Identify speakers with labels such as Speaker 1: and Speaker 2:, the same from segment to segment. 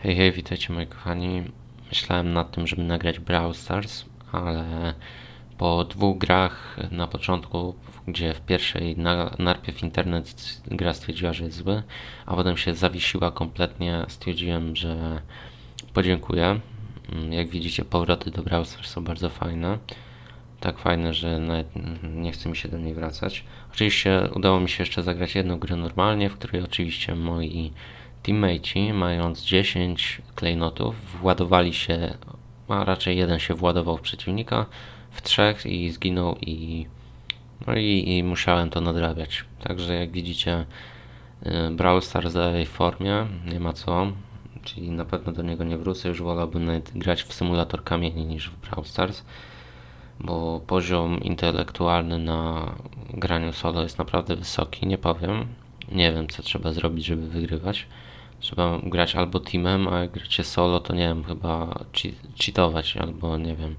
Speaker 1: Hej, hej, witajcie moi kochani. Myślałem nad tym, żeby nagrać Brawl Stars, ale po dwóch grach na początku, gdzie w pierwszej na, najpierw internet gra stwierdziła, że jest zły, a potem się zawiesiła kompletnie, stwierdziłem, że podziękuję. Mm, Jak widzicie, powroty do Brawl Stars są bardzo fajne. Tak fajne, że nawet nie chce mi się do niej wracać. Oczywiście udało mi się jeszcze zagrać jedną grę normalnie, w której oczywiście moi teammateci, mając 10 klejnotów, władowali się, a raczej jeden się władował w przeciwnika, w trzech i zginął i no i, i musiałem to nadrabiać. Także jak widzicie, y, Brawl Stars w formie, nie ma co, czyli na pewno do niego nie wrócę, już wolałbym grać w symulator kamieni niż w Brawl Stars bo poziom intelektualny na graniu solo jest naprawdę wysoki, nie powiem. Nie wiem, co trzeba zrobić, żeby wygrywać. Trzeba grać albo teamem, a jak gracie solo, to nie wiem, chyba che- cheatować, albo nie wiem.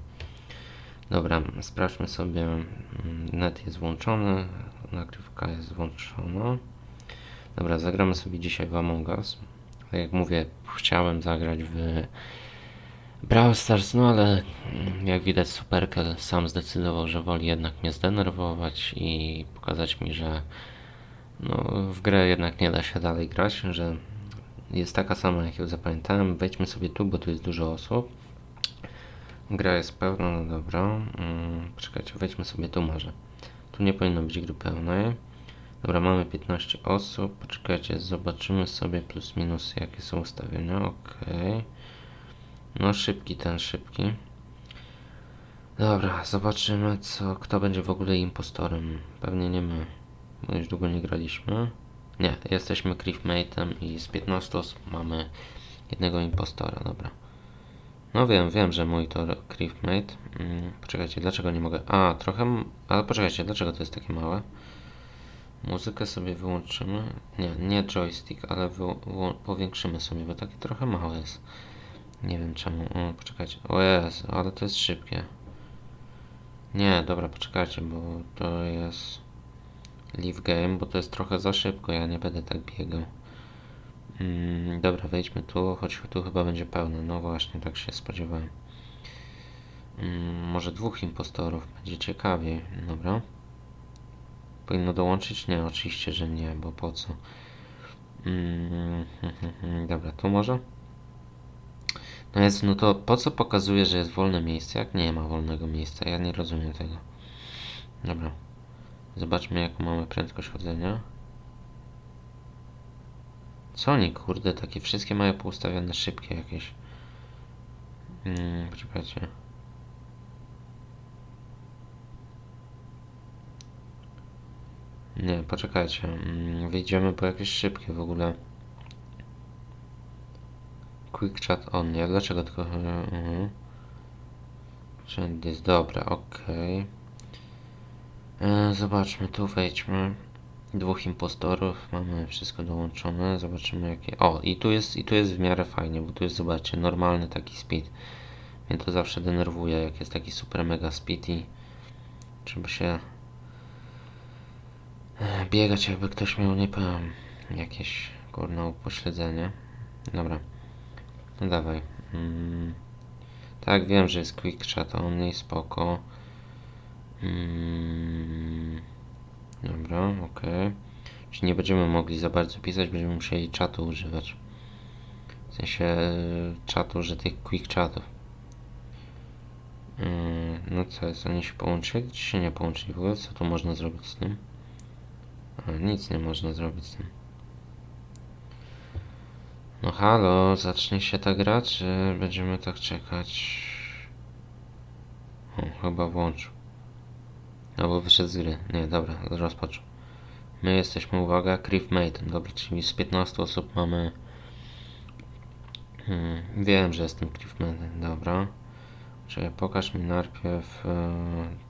Speaker 1: Dobra, sprawdźmy sobie. mm, Net jest włączony, nagrywka jest włączona. Dobra, zagramy sobie dzisiaj w Among Us. Tak jak mówię, chciałem zagrać w Brawl Stars, no ale mm, jak widać Superkel sam zdecydował, że woli jednak mnie zdenerwować i pokazać mi, że no, w grę jednak nie da się dalej grać, że jest taka sama jak ją zapamiętałem. Wejdźmy sobie tu, bo tu jest dużo osób. Gra jest pełna, no dobra. Mm, Poczekajcie, wejdźmy sobie tu może. Tu nie powinno być gry pełnej. Dobra, mamy 15 osób. Poczekajcie, zobaczymy sobie plus minus jakie są ustawienia. Okej. No szybki ten, szybki. Dobra, zobaczymy co, kto będzie w ogóle impostorem. Pewnie nie my, bo już długo nie graliśmy. Nie, jesteśmy Cliffmate'em i z 15 osób mamy jednego impostora, dobra. No wiem, wiem, że mój to Cliffmate. Mm, poczekajcie, dlaczego nie mogę... A, trochę... Ale poczekajcie, dlaczego to jest takie małe? Muzykę sobie wyłączymy. Nie, nie joystick, ale wy... powiększymy sobie, bo takie trochę małe jest. Nie wiem czemu. O, poczekajcie. O Jezu, ale to jest szybkie. Nie, dobra, poczekajcie, bo to jest live game, bo to jest trochę za szybko, ja nie będę tak biegał. Mm, dobra, wejdźmy tu, choć tu chyba będzie pełne. No właśnie, tak się spodziewałem. Mm, może dwóch impostorów, będzie ciekawiej. Dobra. Powinno dołączyć? Nie, oczywiście, że nie, bo po co? Mm, dobra, tu może? No jest, no to po co pokazuje, że jest wolne miejsce, jak nie ma wolnego miejsca? Ja nie rozumiem tego. Dobra. Zobaczmy, jaką mamy prędkość chodzenia. Co oni, kurde, takie wszystkie mają poustawione szybkie jakieś. Hmm, poczekajcie. Nie, poczekajcie. Mm, wyjdziemy po jakieś szybkie w ogóle. Quick chat on, nie? Dlaczego tylko... Mhm. Jest dobra, okej. E, Zobaczmy, tu wejdźmy. Dwóch impostorów, mamy wszystko dołączone. Zobaczymy jakie. O, i tu jest, i tu jest w miarę fajnie, bo tu jest, zobaczcie, normalny taki speed. Mnie to zawsze denerwuje, jak jest taki super mega speed i trzeba się e, biegać, jakby ktoś miał, nie powiem, jakieś kurno upośledzenie. Dobra. No dawaj. Mm. Tak, wiem, że jest quick chat only, spoko. Mm. Dobra, okej. Czyli nie będziemy mogli za bardzo pisać, będziemy musieli czatu używać. W sensie e, czatu, że tych quick chatów. Mm, no co jest, oni się połączyli, czy się nie połączyli w ogóle? Co tu można zrobić z tym? A, nic nie można zrobić z tym. No halo, zacznie się ta gra, czy będziemy tak czekać? O, chyba włączył. Albo wyszedł z gry. Nie, dobra, rozpoczął. My jesteśmy, uwaga, Cliffmate. Dobra, czyli z 15 osób mamy... Hmm, wiem, że jestem Cliffmate. Dobra. Czyli pokaż mi najpierw... E,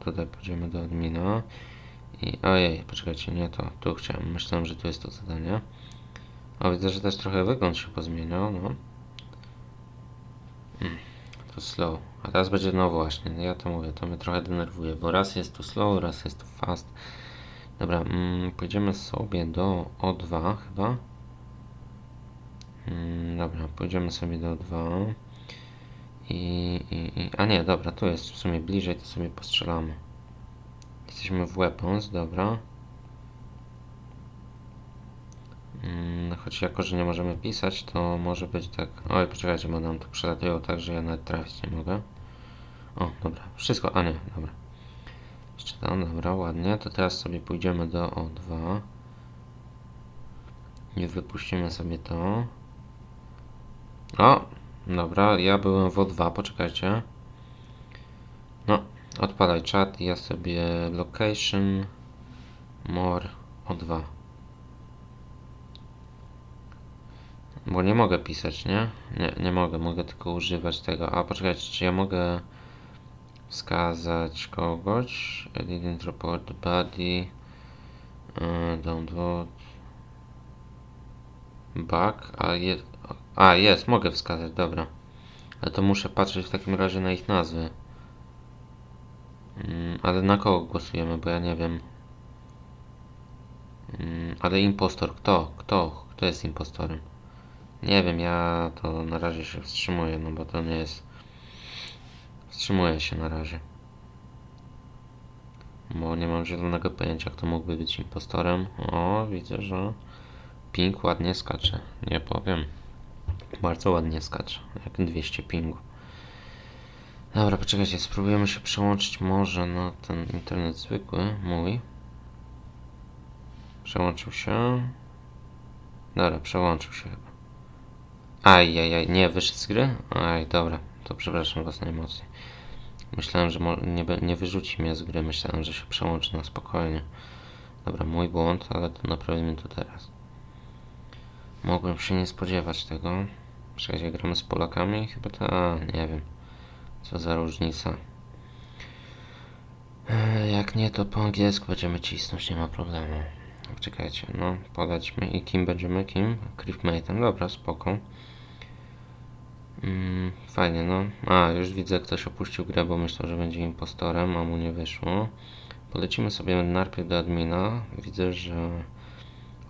Speaker 1: tutaj pójdziemy do admina. I... Ojej, poczekajcie, nie to. Tu chciałem. Myślałem, że tu jest to zadanie. O, widzę, że też trochę wygląd się pozmieniał, no. To slow. A teraz będzie no właśnie, ja to mówię, to mnie trochę denerwuje, bo raz jest tu slow, raz jest tu fast. Dobra, mm, pójdziemy sobie do O2 chyba. Mm, dobra, pójdziemy sobie do 2. I, i, i... A nie, dobra, tu jest w sumie bliżej, to sobie postrzelamy. Jesteśmy w weapons, dobra. Mm, choć jako, że nie możemy pisać, to może być tak... Oj, poczekajcie, bo nam tu przelatują tak, że ja nawet trafić nie mogę. O, dobra, wszystko, a nie, dobra. Jeszcze tam, dobra, ładnie. To teraz sobie pójdziemy do O2. I wypuścimy sobie to. O, dobra, ja byłem w O2, poczekajcie. No, odpalaj czat ja sobie location more O2. Bo nie mogę pisać, nie? Nie, nie mogę, mogę tylko używać tego. A poczekajcie, czy ja mogę wskazać kogoś? I didn't report the body. Uh, download. Back. A, je, a jest, mogę wskazać, dobra. Ale to muszę patrzeć w takim razie na ich nazwy. Mm, ale na kogo głosujemy, bo ja nie wiem. Mm, ale impostor, kto? Kto? Kto jest impostorem? Nie wiem, ja to na razie się wstrzymuję, no bo to nie jest. Wstrzymuję się na razie. Bo nie mam zielonego pojęcia, kto mógłby być impostorem. O, widzę, że ping ładnie skacze. Nie powiem. Bardzo ładnie skacze. Jak 200 pingu. Dobra, poczekajcie, spróbujemy się przełączyć może na ten internet zwykły, mój. Przełączył się. Dobra, przełączył się chyba. Ajajaj, nie, wyszedł z gry? Aj, dobra, to przepraszam was najmocniej. Myślałem, że nie, nie wyrzuci mnie z gry, myślałem, że się przełączy na spokojnie. Dobra, mój błąd, ale to naprawimy to teraz. Mogłem się nie spodziewać tego. Przecież gramy z Polakami? Chyba to, nie wiem. Co za różnica. Jak nie, to po angielsku będziemy cisnąć, nie ma problemu. Czekajcie, no, podać mi i kim będziemy, kim? Creepmate'em, dobra, spoko. Mm, fajnie, no. A, już widzę, ktoś opuścił grę, bo myślał, że będzie impostorem, a mu nie wyszło. Polecimy sobie najpierw do admina. Widzę, że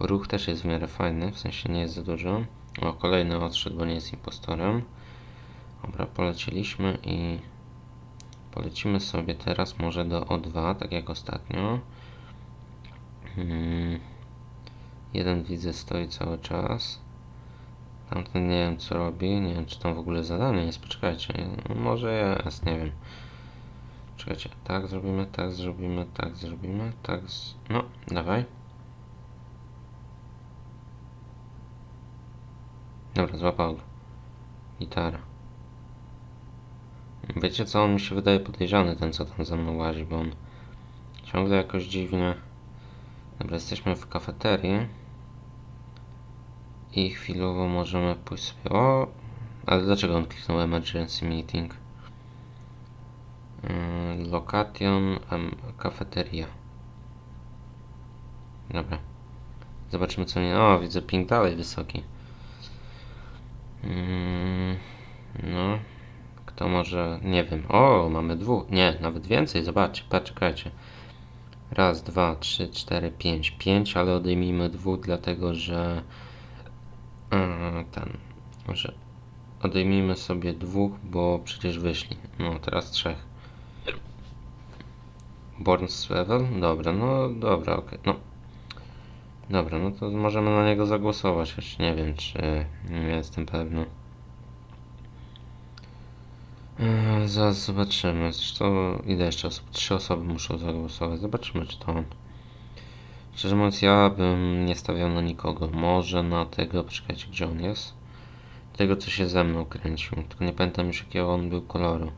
Speaker 1: ruch też jest w miarę fajny, w sensie nie jest za dużo. O, kolejny odszedł, bo nie jest impostorem. Dobra, poleciliśmy i polecimy sobie teraz może do O2, tak jak ostatnio. Hmm. Jeden widzę stoi cały czas. Tamten nie wiem co robi, nie wiem czy tam w ogóle zadanie jest, poczekajcie, no, może jest, nie wiem. Czekajcie, tak zrobimy, tak zrobimy, tak zrobimy, tak z... No, dawaj. Dobra, złapał go. Gitara. Wiecie co, on mi się wydaje podejrzany, ten co tam za mną łazi, bo on ciągle jakoś dziwnie... Dobra, jesteśmy w kafeterii. I chwilowo możemy pójść sobie... O! Ale dlaczego on kliknął emergency meeting? Yy, location, em, cafeteria. Dobra. Zobaczymy co nie... O, widzę ping dalej wysoki. Mm, no. Kto może... Nie wiem. O, mamy dwóch. Nie, nawet więcej. Zobaczcie, poczekajcie. Raz, dwa, trzy, cztery, pięć. Pięć, ale odejmijmy dwóch, dlatego że... Yy, ten... Że... Odejmijmy sobie dwóch, bo przecież wyszli. No, teraz trzech. Borns level? Dobra, no dobra, okej. No. Dobra, no to możemy na niego zagłosować, choć nie wiem, czy nie jestem pewny. Eee, Zaraz zobaczymy. Zresztą ile jeszcze osób? Trzy osoby muszą zagłosować. Zobaczymy, czy to on. Szczerze mówiąc, ja bym nie stawiał na nikogo. Może na tego, poczekajcie, gdzie on jest. Tego, co się ze mną kręcił. Tylko nie pamiętam już, jakiego on był koloru.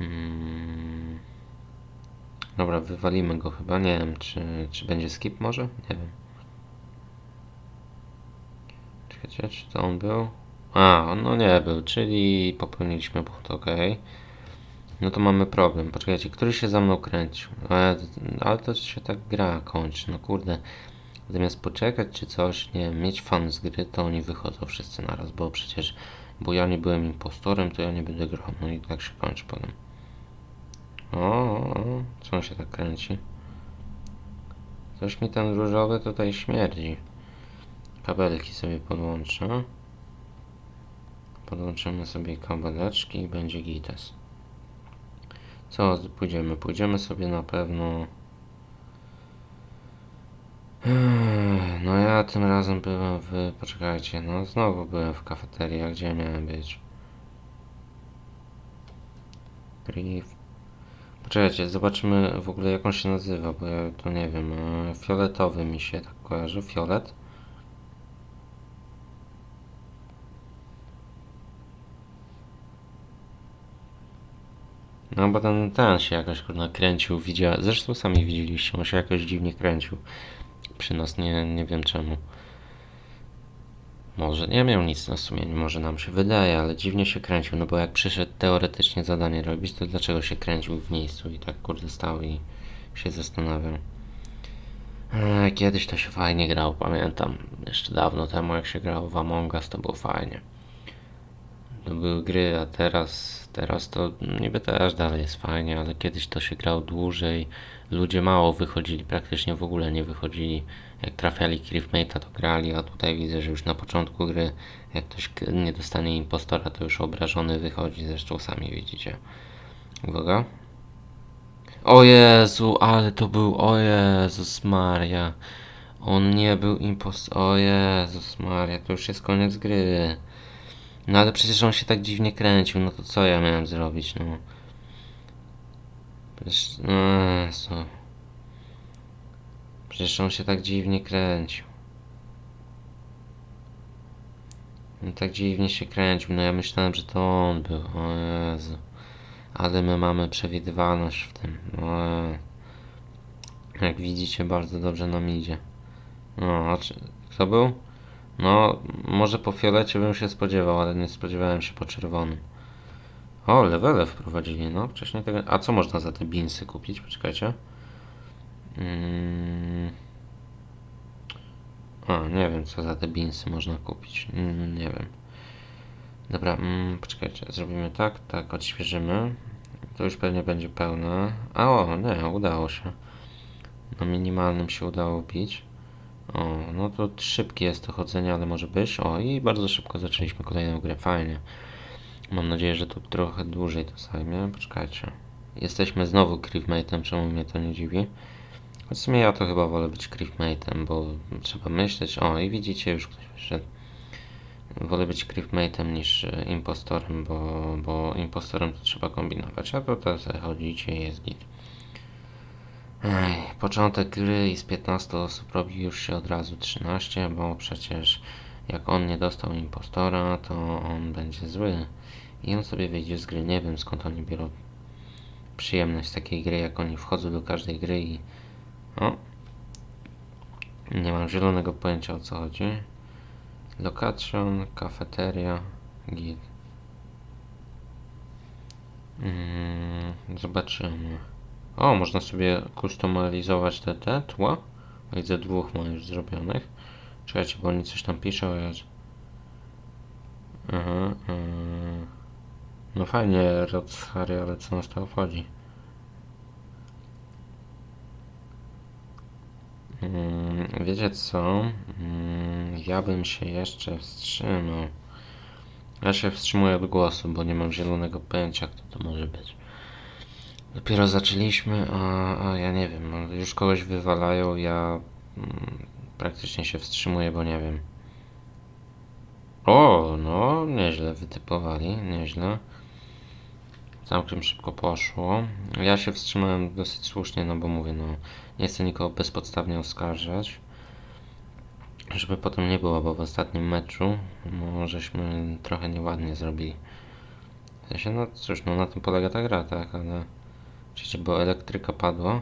Speaker 1: Mm. Dobra, wywalimy go chyba. Nie wiem, czy, czy będzie skip może? Nie wiem. Czekajcie, czy to on był? A, no nie był, czyli popełniliśmy błąd, ok. No to mamy problem. Poczekajcie, który się za mną kręcił? Ale, ale to się tak gra kończy, no kurde. Zamiast poczekać czy coś, nie mieć fan z gry, to oni wychodzą wszyscy naraz, bo przecież, bo ja nie byłem impostorem, to ja nie będę grał. No i tak się kończy potem. O, o, o, co on się tak kręci? Coś mi ten różowy tutaj śmierdzi. kabelki sobie podłączę. Podłączymy sobie kabeleczki i będzie gites. Co pójdziemy? Pójdziemy sobie na pewno. No ja tym razem byłem w. Poczekajcie, no znowu byłem w kafeterii, a gdzie miałem być? Griff. Poczekajcie, zobaczymy w ogóle jak on się nazywa, bo ja to nie wiem. e, Fioletowy mi się tak kojarzy. Fiolet. No bo ten, ten się jakoś kurna kręcił, widział. Zresztą sami widzieliście, on się jakoś dziwnie kręcił. Przy nas nie, nie wiem czemu. Może nie miał nic na sumieniu, może nam się wydaje, ale dziwnie się kręcił, no bo jak przyszedł teoretycznie zadanie robić, to dlaczego się kręcił w miejscu i tak kurde stał i się zastanawiał. Eee, Kiedyś to się fajnie grał, pamiętam. Jeszcze dawno temu jak się grało w Among Us, to było fajnie. To były gry, a teraz, teraz to niby też dalej jest fajnie, ale kiedyś to się grał dłużej. Ludzie mało wychodzili, praktycznie w ogóle nie wychodzili. Jak trafiali Cliffmate'a to grali, a tutaj widzę, że już na początku gry, jak ktoś nie dostanie impostora, to już obrażony wychodzi, zresztą sami widzicie. Uwaga. O Jezu, ale to był, o Jezus Maria. On nie był impostor, o Jezus Maria, to już jest koniec gry. No ale przecież on się tak dziwnie kręcił, no to co ja miałem zrobić, no. Przecież, no. Przecież on się tak dziwnie kręcił. On tak dziwnie się kręcił, no ja myślałem, że to on był, o Jezu. Ale my mamy przewidywalność w tym, no. Jak widzicie, bardzo dobrze nam idzie. No, a czy, kto był? No, może po fiolecie bym się spodziewał, ale nie spodziewałem się po czerwonym. O, levele wprowadzili, no wcześniej tego... A co można za te binsy kupić? Poczekajcie. Mm. A, nie wiem co za te binsy można kupić. Mm, nie wiem. Dobra, mm, poczekajcie, zrobimy tak, tak, odświeżymy. To już pewnie będzie pełne. A o, nie, udało się. Na minimalnym się udało bić. O, no to szybkie jest to chodzenie, ale może być. O, i bardzo szybko zaczęliśmy kolejną grę, fajnie. Mam nadzieję, że tu trochę dłużej to zajmie. Poczekajcie. Jesteśmy znowu Creepmate'em, czemu mnie to nie dziwi. Choć w sumie ja to chyba wolę być Creepmate'em, bo trzeba myśleć. O, i widzicie, już ktoś wyszedł. Wolę być Creepmate'em niż e, impostorem, bo, bo impostorem to trzeba kombinować, a to teraz chodzicie i jest git. Ej, początek gry i z 15 osób robi już się od razu 13, bo przecież jak on nie dostał impostora, to on będzie zły. I on sobie wyjdzie z gry. Nie wiem skąd oni biorą przyjemność takiej gry, jak oni wchodzą do każdej gry i... O! Nie mam zielonego pojęcia o co chodzi. Location, kafeteria, git. Mm, zobaczymy. O, można sobie kustomizować te, te tła. Widzę dwóch ma już zrobionych. Czekajcie, bo oni coś tam piszą, ja... Aha, yy. No fajnie, Rod Harry, ale co nas to obchodzi? Mm, wiecie co? Mm, ja bym się jeszcze wstrzymał. Ja się wstrzymuję od głosu, bo nie mam zielonego pojęcia, kto to może być. Dopiero zaczęliśmy, a, a ja nie wiem, no, już kogoś wywalają, ja mm, praktycznie się wstrzymuję, bo nie wiem. O, no, nieźle wytypowali, nieźle. Całkiem szybko poszło. Ja się wstrzymałem dosyć słusznie, no bo mówię, no, nie chcę nikogo bezpodstawnie oskarżać. Żeby potem nie było, bo w ostatnim meczu, no, żeśmy trochę nieładnie zrobili. W sensie, no cóż, no na tym polega ta gra, tak, ale... Przecież, bo elektryka padła,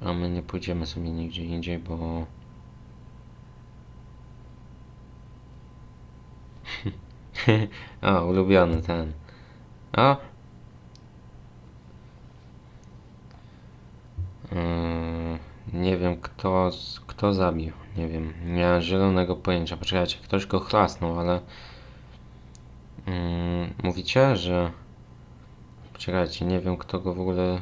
Speaker 1: a my nie pójdziemy sobie nigdzie indziej, bo... o, ulubiony ten. O! Yy, nie wiem kto, kto zabił, nie wiem, nie mam zielonego pojęcia. Poczekajcie, ktoś go chlasnął, ale... Yy, mówicie, że... Poczekajcie, nie wiem kto go w ogóle...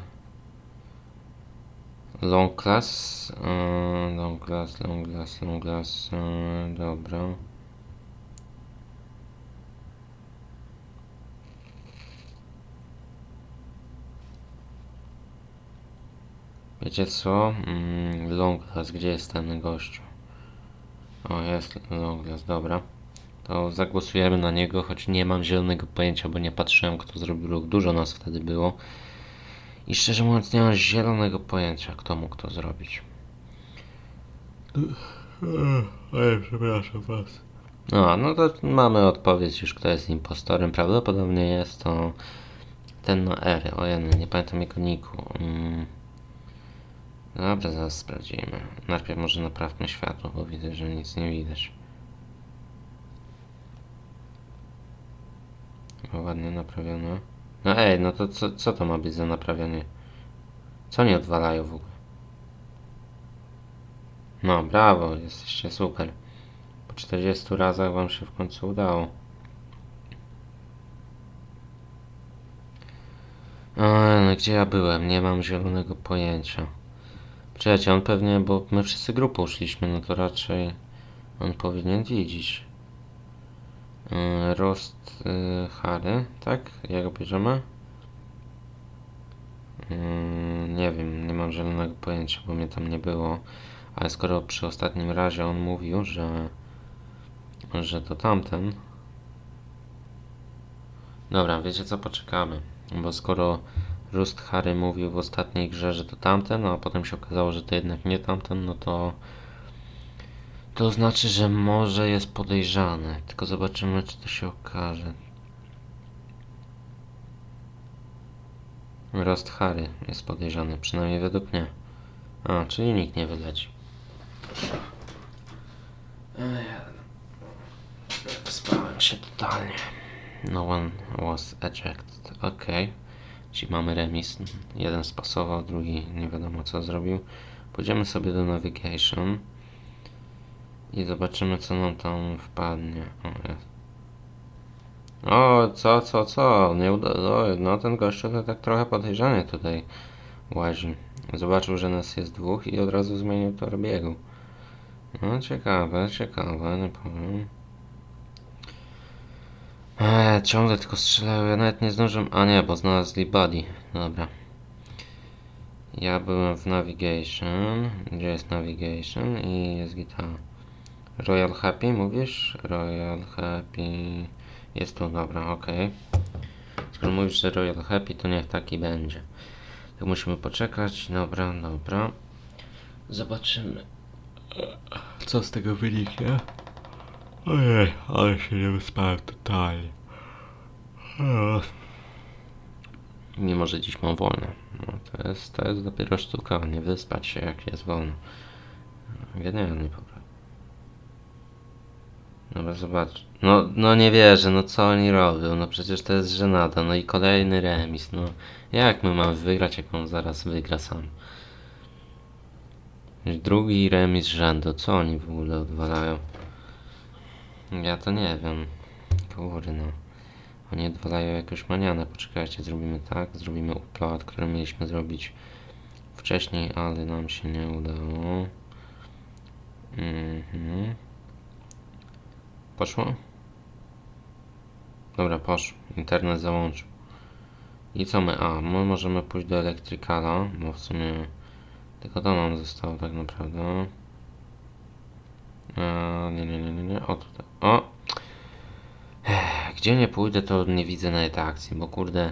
Speaker 1: Long class, e, long class, long class, long class, e, dobra. Wiecie co? Mm, long class, gdzie jest ten gościu? O, jest long class, dobra. To zagłosujemy na niego, choć nie mam zielonego pojęcia, bo nie patrzyłem kto zrobił ruch. Dużo nas wtedy było. I szczerze mówiąc nie mam zielonego pojęcia kto mógł to zrobić. Oj, przepraszam was. No, no to mamy odpowiedź już kto jest impostorem. Prawdopodobnie jest to ten na R. O ja nie pamiętam jego niku. Mm. Dobra, zaraz sprawdzimy. Najpierw może naprawmy światło, bo widzę, że nic nie widać. O, ładnie naprawione. No ej, no to co, co to ma być za naprawianie? Co nie odwalają w ogóle? No, brawo, jesteście super. Po 40 razach wam się w końcu udało. Ej, no gdzie ja byłem? Nie mam zielonego pojęcia. Czekajcie, on pewnie, bo my wszyscy grupą szliśmy, no to raczej on powinien widzieć. Yy, Rost yy, Harry, tak? Jak go bierzemy? Yy, nie wiem, nie mam zielonego pojęcia, bo mnie tam nie było. Ale skoro przy ostatnim razie on mówił, że, że to tamten. Dobra, wiecie co, poczekamy. Bo skoro Rust Harry mówił w ostatniej grze, że to tamten, a potem się okazało, że to jednak nie tamten, no to to znaczy, że może jest podejrzany. Tylko zobaczymy, czy to się okaże. Rust Harry jest podejrzany, przynajmniej według mnie. A, czyli nikt nie wyleci. Spałem się totalnie. No one was ejected. Okej. Czyli mamy remis. Jeden spasował, drugi nie wiadomo co zrobił. Pójdziemy sobie do navigation. I zobaczymy co nam tam wpadnie. O, jest. O, co, co, co? Nie uda... o, no ten gościu to tak trochę podejrzanie tutaj łazi. Zobaczył, że nas jest dwóch i od razu zmienił tor biegu. No ciekawe, ciekawe, nie powiem. Eee, ciągle tylko strzelają, ja nawet nie zdążyłem... A nie, bo znalazli body. Dobra. Ja byłem w navigation. Gdzie jest navigation? I jest gitara. Royal Happy mówisz? Royal Happy. Jest tu, dobra, okej. Skoro mówisz, że Royal Happy, to niech taki będzie. Tak musimy poczekać. Dobra, dobra. Zobaczymy. Co z tego wyniknie? Ojej, ale się nie wyspałem totalnie. Mimo, że dziś mam wolne. No, to, jest, to jest dopiero sztuka, nie wyspać się jak jest wolno. Genialnie po. Dobra, zobacz. No, no nie wierzę, no co oni robią? No przecież to jest żenada. No i kolejny remis, no. Jak my mamy wygrać, jak on zaraz wygra sam? Drugi remis rzędu, co oni w ogóle odwalają? Ja to nie wiem. Kurde no. Oni odwalają jakąś manianę. Poczekajcie, zrobimy tak. Zrobimy upload, który mieliśmy zrobić wcześniej, ale nam się nie udało. Mhm. Poszło? Dobra, poszło. Internet załączył. I co my? A, my możemy pójść do elektrykala, bo w sumie tylko to nam zostało tak naprawdę. A, nie, nie, nie, nie, nie. O tutaj. O! Ech, Gdzie nie pójdę, to nie widzę nawet akcji, bo kurde.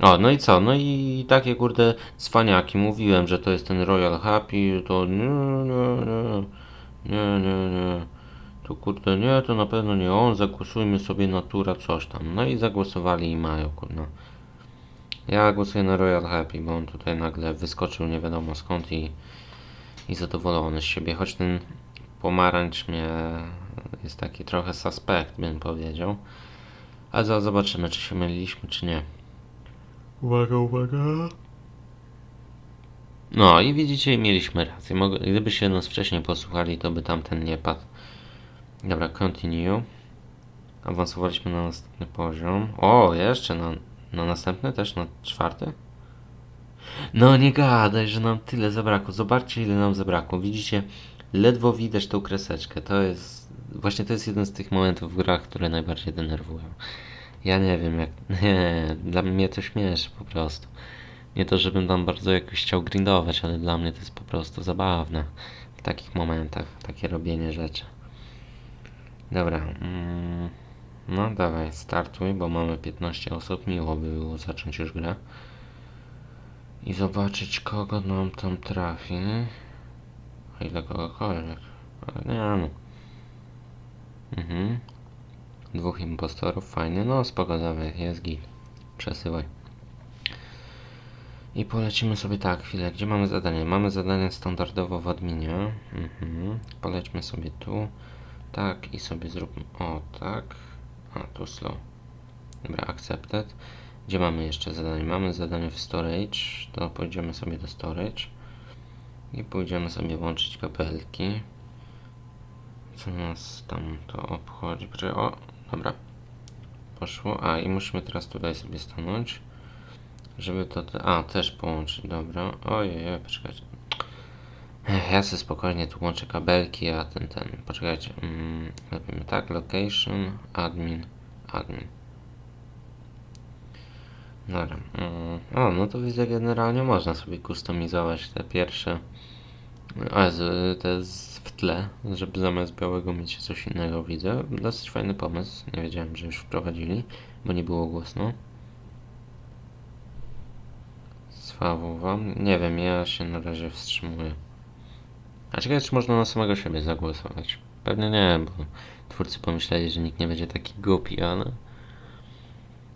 Speaker 1: O, no i co? No i takie kurde cwaniaki. Mówiłem, że to jest ten Royal Happy, to nie, nie, nie. Nie, nie, nie. To kurde nie, to na pewno nie on, zagłosujmy sobie natura coś tam. No i zagłosowali i mają, kurde. Ja głosuję na Royal Happy, bo on tutaj nagle wyskoczył nie wiadomo skąd i, i zadowolony z siebie, choć ten pomarańcz mnie jest taki trochę suspekt, bym powiedział. Ale zaraz zobaczymy, czy się myliliśmy, czy nie. Uwaga, uwaga. No i widzicie, mieliśmy rację. Gdyby się nas wcześniej posłuchali, to by tamten nie padł. Dobra, continue. Awansowaliśmy na następny poziom. O, jeszcze na, na następny, też na czwarty? No nie gadaj, że nam tyle zabrakło. Zobaczcie ile nam zabrakło. Widzicie, ledwo widać tą kreseczkę. To jest... Właśnie to jest jeden z tych momentów w grach, które najbardziej denerwują. Ja nie wiem jak... Nie, dla mnie to śmieszy po prostu. Nie to, żebym tam bardzo jakoś chciał grindować, ale dla mnie to jest po prostu zabawne. W takich momentach, takie robienie rzeczy. Dobra. Mm, no dawaj, startuj, bo mamy 15 osób. Miło by było zacząć już grę. I zobaczyć kogo nam tam trafi. O ile kogokolwiek. Ale nie no. Mhm. Dwóch impostorów, fajnie. No spoko, jest git. Przesyłaj. I polecimy sobie tak, chwilę, gdzie mamy zadanie? Mamy zadanie standardowo w adminie. Mhm. Polećmy sobie tu. Tak i sobie zróbmy. O, tak. A, tu slow. Dobra, accepted. Gdzie mamy jeszcze zadanie? Mamy zadanie w storage. To pójdziemy sobie do storage. I pójdziemy sobie włączyć kabelki. Co nas tam to obchodzi? Poczekaj, o, dobra. Poszło. A, i musimy teraz tutaj sobie stanąć. Żeby to... Te... A, też połączyć, dobra. Ojej, poczekajcie. Ech, ja sobie spokojnie tu łączę kabelki, a ten, ten... Poczekajcie. Mm, robimy tak, location, admin, admin. Dobra. Mm, o, no to widzę generalnie można sobie kustomizować te pierwsze. A, z- to jest w tle, żeby zamiast białego mieć coś innego widzę. Dosyć fajny pomysł. Nie wiedziałem, że już wprowadzili, bo nie było głośno. Sławą wam. Nie wiem, ja się na razie wstrzymuję. A ciekawe, czy można na samego siebie zagłosować? Pewnie nie, bo twórcy pomyśleli, że nikt nie będzie taki głupi, ale...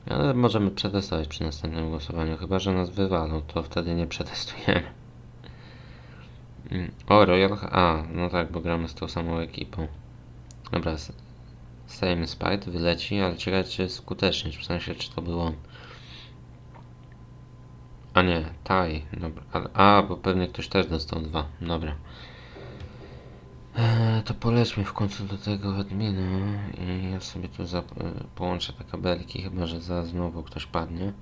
Speaker 1: Ale możemy przetestować przy następnym głosowaniu, chyba że nas wywalą, to wtedy nie przetestujemy. Mm, O, Royal... A, no tak, bo gramy z tą samą ekipą. Dobra, Same Spite wyleci, ale ciekawe czy skutecznie, w sensie czy to był on. A nie, Taj, dobra. Ale, a, bo pewnie ktoś też dostał dwa, dobra. Eee, to polećmy w końcu do tego admina i ja sobie tu e, połączę te kabelki, chyba że za znowu ktoś padnie.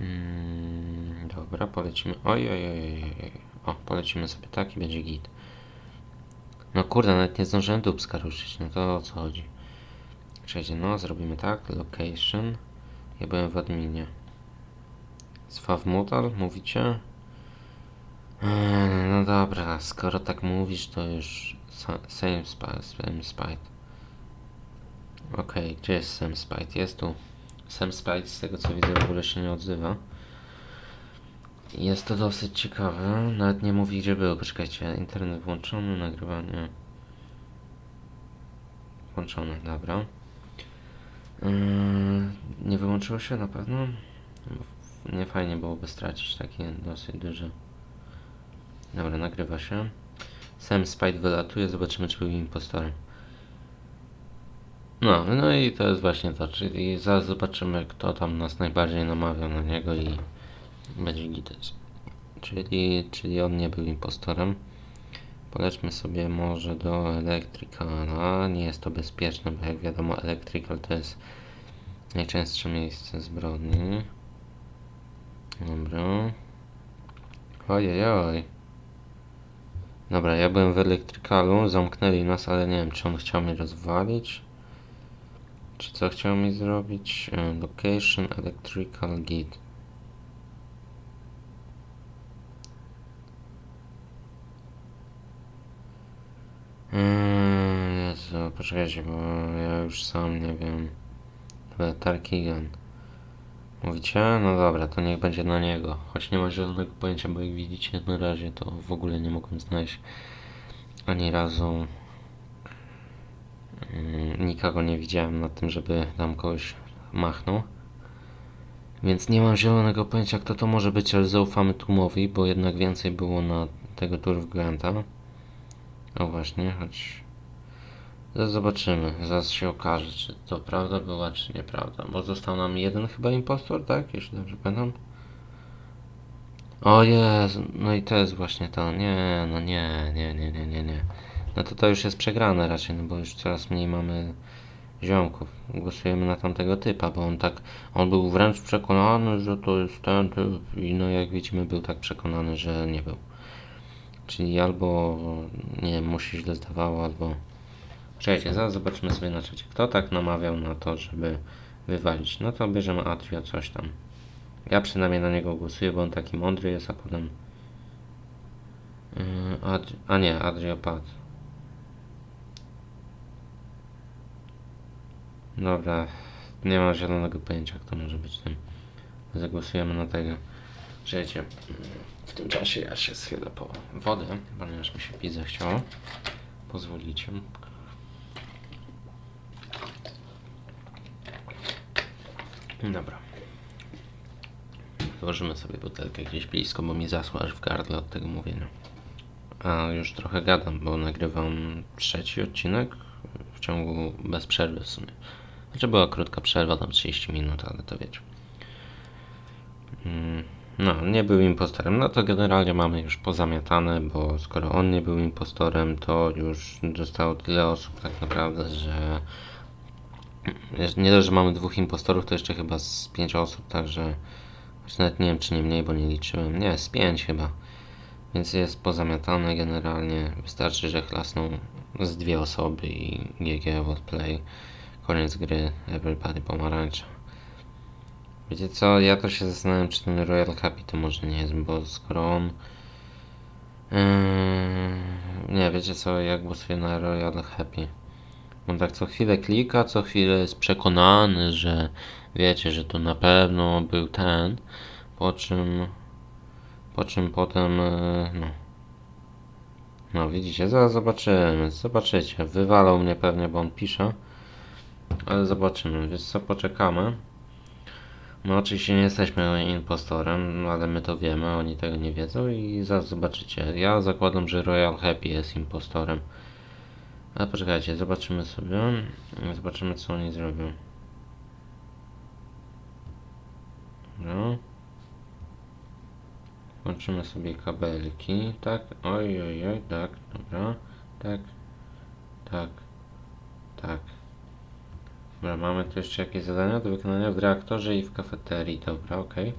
Speaker 1: Mm, dobra, polecimy. Oj, oj, oj, oj. O, polecimy sobie tak i będzie git. No kurde, nawet nie zdążyłem dubska ruszyć, no to o co chodzi? Czekajcie, no zrobimy tak, location. Ja byłem w adminie. Swaw Mutal, mówicie? No dobra, skoro tak mówisz, to już sa- same spite, same spite. Okej, gdzie jest Sam Spite? Jest tu. Sam Spite z tego co widzę w ogóle się nie odzywa. Jest to dosyć ciekawe. Nawet nie mówi gdzie był. Poczekajcie, internet włączony, nagrywanie. Włączone, dobra. Yy, nie wyłączyło się na pewno? Nie fajnie byłoby stracić takie dosyć duże. Dobra, nagrywa się. Sam Spite wylatuje, zobaczymy czy był impostorem. No, no i to jest właśnie to, czyli zaraz zobaczymy kto tam nas najbardziej namawia na niego i będzie gites. Czyli, czyli on nie był impostorem. Polećmy sobie może do Electricala. Nie jest to bezpieczne, bo jak wiadomo Electrical to jest najczęstsze miejsce zbrodni. Dobra. Ojej, oj. Dobra, ja byłem w Electricalu, zamknęli nas, ale nie wiem, czy on chciał mnie rozwalić. Czy co chciał mi zrobić? E, Location, Electrical, Git. Eee, Jezu, poczekajcie, bo ja już sam nie wiem. Tarkigan. Mówicie? No dobra, to niech będzie na niego. Choć nie mam zielonego pojęcia, bo jak widzicie na razie to w ogóle nie mogłem znaleźć ani razu mm, nikogo nie widziałem na tym, żeby tam kogoś machnął. Więc nie mam zielonego pojęcia kto to może być, ale zaufamy tłumowi, bo jednak więcej było na tego Turf Granta. O właśnie, choć zobaczymy, zaraz się okaże, czy to prawda była, czy nieprawda. Bo został nam jeden chyba impostor, tak? Jeśli dobrze pamiętam. O Jezu, no i to jest właśnie to. Nie, no nie, nie, nie, nie, nie, nie. No to to już jest przegrane raczej, no bo już coraz mniej mamy ziomków. Głosujemy na tamtego typa, bo on tak, on był wręcz przekonany, że to jest ten typ i no jak widzimy był tak przekonany, że nie był. Czyli albo, nie wiem, mu się źle zdawało, albo... Czekajcie, zaraz zobaczymy sobie na czacie, kto tak namawiał na to, żeby wywalić. No to bierzemy Adria coś tam. Ja przynajmniej na niego głosuję, bo on taki mądry jest, a potem... Yy. A nie, Adrio padł. Dobra, nie mam zielonego pojęcia, kto może być tym. Zagłosujemy na tego. Czekajcie, w tym czasie ja się schylę po wodę, ponieważ mi się pić zachciało. Pozwolicie. Dobra. Włożymy sobie butelkę gdzieś blisko, bo mi zasła aż w gardle od tego mówienia. A już trochę gadam, bo nagrywam trzeci odcinek w ciągu bez przerwy w sumie. Znaczy była krótka przerwa, tam 30 minut, ale to wiecie. Mm, No, nie był impostorem. No to generalnie mamy już pozamiatane, bo skoro on nie był impostorem, to już zostało tyle osób tak naprawdę, że nie dość, że mamy dwóch impostorów, to jeszcze chyba z pięć osób, także nawet nie wiem czy nie mniej, bo nie liczyłem. Nie, z pięć chyba. Więc jest pozamiatane generalnie. Wystarczy, że chlasną z dwie osoby i GG play. Koniec gry, everybody pomarańcza. Wiecie co, ja to się zastanawiam, czy ten Royal Happy to może nie jest, bo skoro on... Yy, nie, wiecie co, ja głosuję na Royal Happy. On tak co chwilę klika, co chwilę jest przekonany, że wiecie, że to na pewno był ten, po czym po czym potem e, no. No widzicie, zaraz zobaczymy, zobaczycie, wywalał mnie pewnie, bo on pisze ale zobaczymy, więc co, poczekamy. No oczywiście nie jesteśmy impostorem, ale my to wiemy, oni tego nie wiedzą i zaraz zobaczycie, ja zakładam, że Royal Happy jest impostorem ale poczekajcie, zobaczymy sobie. Zobaczymy co oni zrobią. No. Włączymy sobie kabelki. Tak. Oj, oj, oj, tak. Dobra. Tak. Tak. Tak. Dobra, mamy tu jeszcze jakieś zadania do wykonania w reaktorze i w kafeterii. Dobra, okej.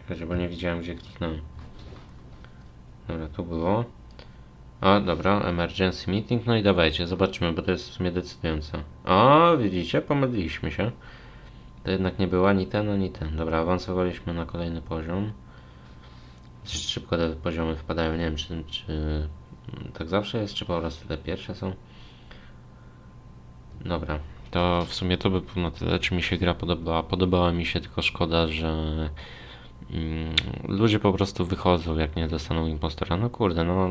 Speaker 1: Czekajcie, bo nie widziałem gdzie kliknąłem. Dobra, tu było. O, dobra, emergency meeting. No i dawajcie, zobaczymy, bo to jest w sumie decydujące. O, widzicie, pomydliśmy się. To jednak nie był ani ten, ani ten. Dobra, awansowaliśmy na kolejny poziom. Szybko te poziomy wpadają, nie wiem czy, czy tak zawsze jest, czy po prostu te pierwsze są. Dobra, to w sumie to by było na tyle, czy mi się gra podobała. Podobała mi się, tylko szkoda, że mm, ludzie po prostu wychodzą, jak nie dostaną impostora. No kurde, no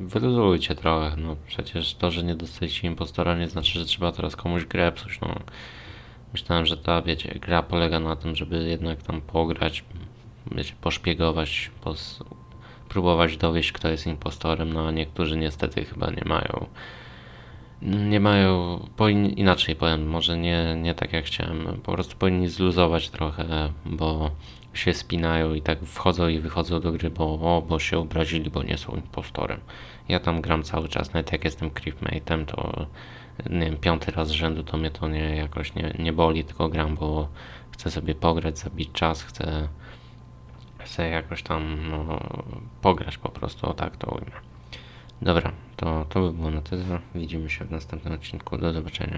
Speaker 1: wyluzujcie trochę. No przecież to, że nie dostaliście impostora nie znaczy, że trzeba teraz komuś grę psuć. No. Myślałem, że ta, wiecie, gra polega na tym, żeby jednak tam pograć, wiecie, poszpiegować, pos próbować dowieść, kto jest impostorem, no a niektórzy niestety chyba nie mają nie mają, powinni, inaczej powiem, może nie, nie tak jak chciałem, po prostu powinni zluzować trochę, bo się spinają i tak wchodzą i wychodzą do gry, bo, o, bo się obrazili, bo nie są impostorem. Ja tam gram cały czas, nawet jak jestem creepmate'em, to nie wiem, piąty raz z rzędu to mnie to nie, jakoś nie, nie boli, tylko gram, bo chcę sobie pograć, zabić czas, chcę, chcę jakoś tam no, pograć po prostu, o tak to ujmę. Dobra, to, to by było na tyle. Widzimy się w następnym odcinku. Do zobaczenia.